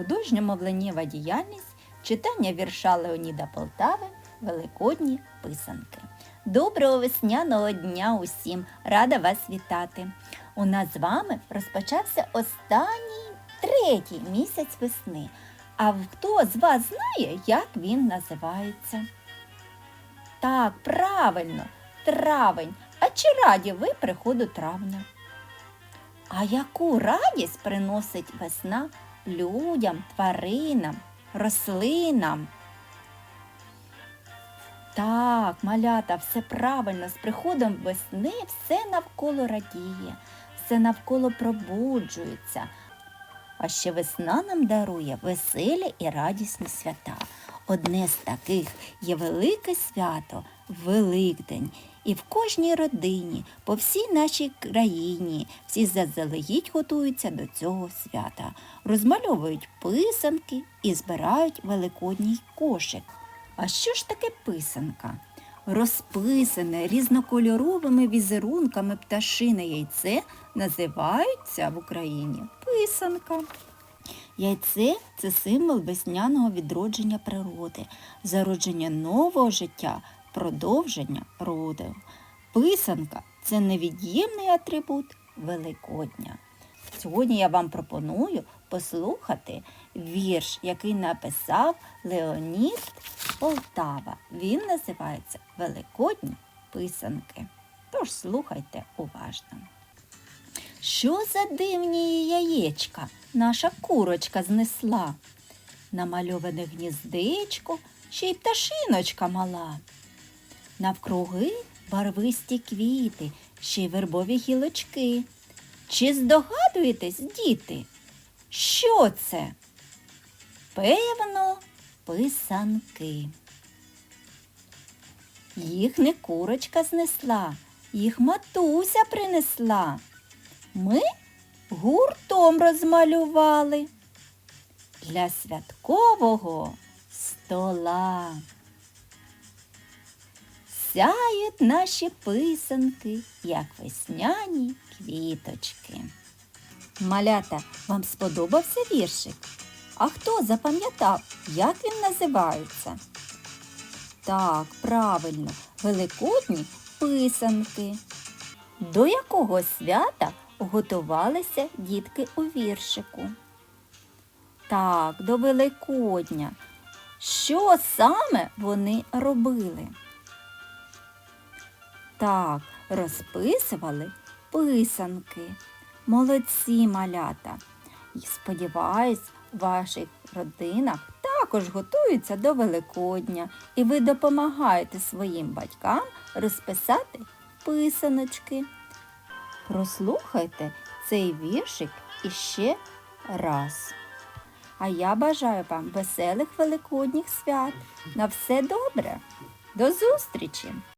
Художньо-мовленнєва діяльність, читання вірша Леоніда Полтави, Великодні писанки. Доброго весняного дня усім! Рада вас вітати! У нас з вами розпочався останній третій місяць весни. А хто з вас знає, як він називається? Так, правильно, травень. А чи раді ви приходу травня? А яку радість приносить весна людям, тваринам, рослинам? Так, малята, все правильно, з приходом весни все навколо радіє, все навколо пробуджується. А ще весна нам дарує веселі і радісні свята. Одне з таких є велике свято Великдень. І в кожній родині, по всій нашій країні, всі заздалегідь готуються до цього свята, розмальовують писанки і збирають великодній кошик. А що ж таке писанка? Розписане різнокольоровими візерунками пташине яйце називається в Україні писанка. Яйце це символ весняного відродження природи, зародження нового життя, продовження роду. Писанка це невід'ємний атрибут Великодня. Сьогодні я вам пропоную послухати вірш, який написав Леонід Полтава. Він називається Великодні писанки. Тож слухайте уважно. Що за дивні яєчка наша курочка знесла? Намальоване гніздечко, ще й пташиночка мала. Навкруги барвисті квіти, ще й вербові гілочки. Чи здогадуєтесь, діти? Що це? Певно, писанки. Їх не курочка знесла, їх матуся принесла. Ми гуртом розмалювали для святкового стола. Сяють наші писанки, як весняні квіточки. Малята, вам сподобався віршик? А хто запам'ятав, як він називається? Так, правильно, великодні писанки. До якого свята готувалися дітки у віршику? Так, до Великодня. Що саме вони робили? Так, розписували писанки. Молодці малята. І сподіваюсь, в ваших родинах також готуються до Великодня, і ви допомагаєте своїм батькам розписати писаночки. Прослухайте цей віршик іще раз. А я бажаю вам веселих великодніх свят. На все добре. До зустрічі!